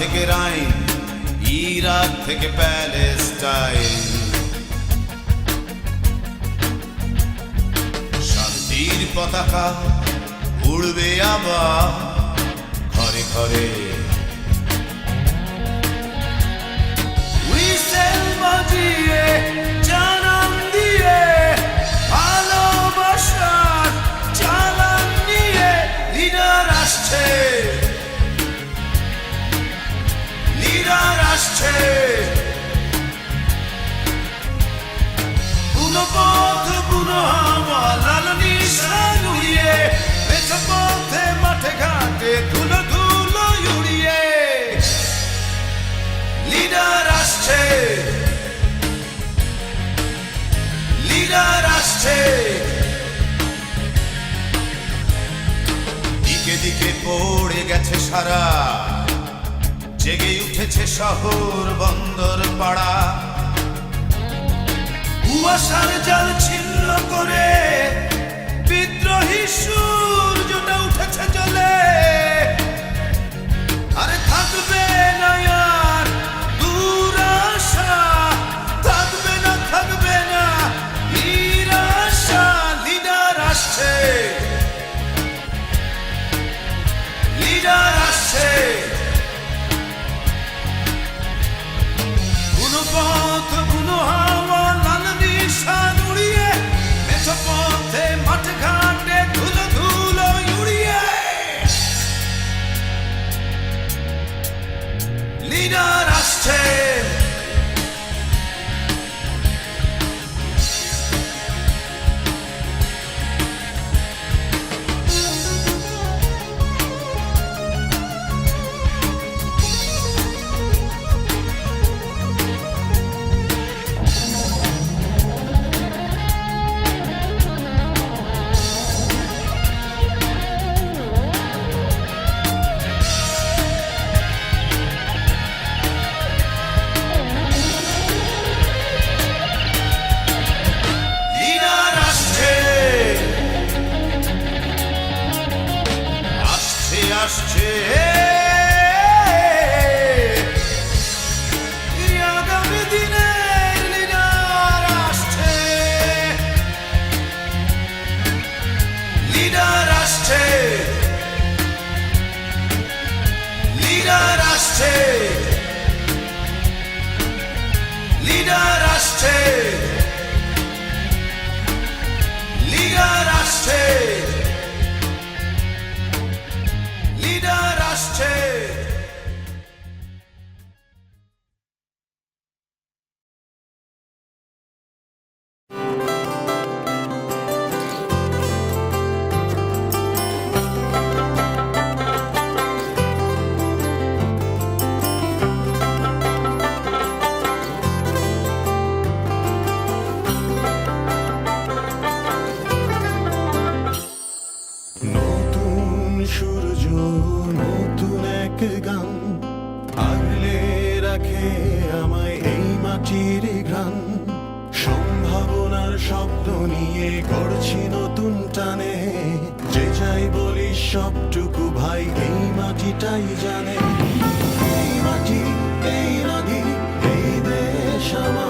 থেকে রাইন ইরাক থেকে প্যালেস্টাইন। শান্তির পতাকা উড়বে আবার ঘরে ঘরে। দিকে দিকে পড়ে গেছে সারা। জেগে উঠেছে শহর বন্দর পাড়া। কুয়াশার জল ছিন্ন করে বিদ্রোহী সূর্যটা উঠেছে জলে। take মাটির গান সম্ভাবনার শব্দ নিয়ে গড়ছি নতুন টানে। যে যাই বলি সবটুকু ভাই, এই মাটিটাই জানে। এই মাটি, এই নদী, এই দেশ আমার।